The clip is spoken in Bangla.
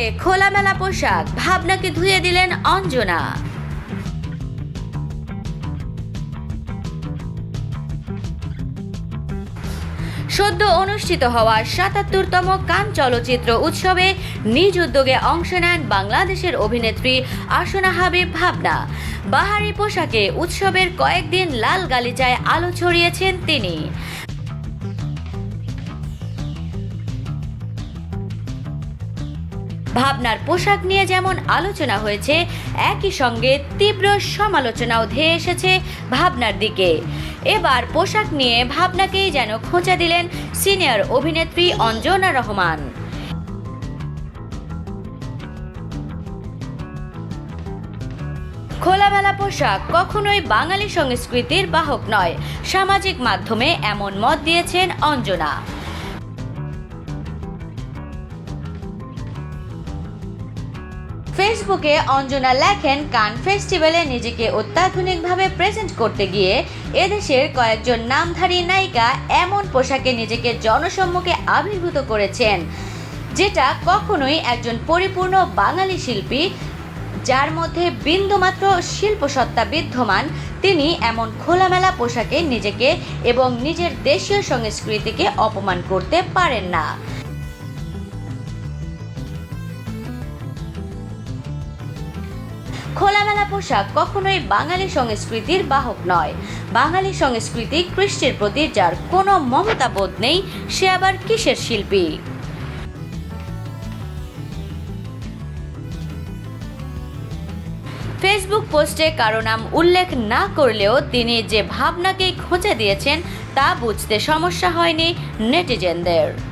গায়ে খোলামেলা পোশাক ভাবনাকে ধুয়ে দিলেন অঞ্জনা। সদ্য অনুষ্ঠিত হওয়া সাতাত্তরতম কান চলচ্চিত্র উৎসবে নিজ উদ্যোগে অংশ নেন বাংলাদেশের অভিনেত্রী আসনা হাবিব ভাবনা। বাহারি পোশাকে উৎসবের কয়েকদিন লাল গালিচায় আলো ছড়িয়েছেন তিনি। ভাবনার পোশাক নিয়ে যেমন আলোচনা হয়েছে, একই সঙ্গে তীব্র সমালোচনাও ধেয়ে এসেছে ভাবনার দিকে। এবার পোশাক নিয়ে ভাবনাকেই যেন খোঁচা দিলেন সিনিয়র অভিনেত্রী অঞ্জনা রহমান। খোলামেলা পোশাক কখনোই বাঙালি সংস্কৃতির বাহক নয়, সামাজিক মাধ্যমে এমন মত দিয়েছেন অঞ্জনা। ফেসবুকে অঞ্জনা লেখেন, কান ফেস্টিভ্যালে নিজেকে অত্যাধুনিকভাবে প্রেজেন্ট করতে গিয়ে এদেশের কয়েকজন নামধারী নায়িকা এমন পোশাকে নিজেকে জনসম্মুখে আবির্ভূত করেছেন, যেটা কখনোই একজন পরিপূর্ণ বাঙালি শিল্পী, যার মধ্যে বিন্দুমাত্র শিল্পসত্তা বিদ্যমান, তিনি এমন খোলামেলা পোশাকে নিজেকে এবং নিজের দেশীয় সংস্কৃতিকে অপমান করতে পারেন না। খোলামেলা পোশাক কখনোই বাঙালি সংস্কৃতির বাহক নয়। বাঙালি সংস্কৃতি কৃষ্টির প্রতি যার কোনো মমতা বোধ নেই, সে আবার কিসের শিল্পী? ফেসবুক পোস্টে কারও নাম উল্লেখ না করলেও তিনি যে ভাবনাকেই খোঁচা দিয়েছেন, তা বুঝতে সমস্যা হয়নি নেটিজেনদের।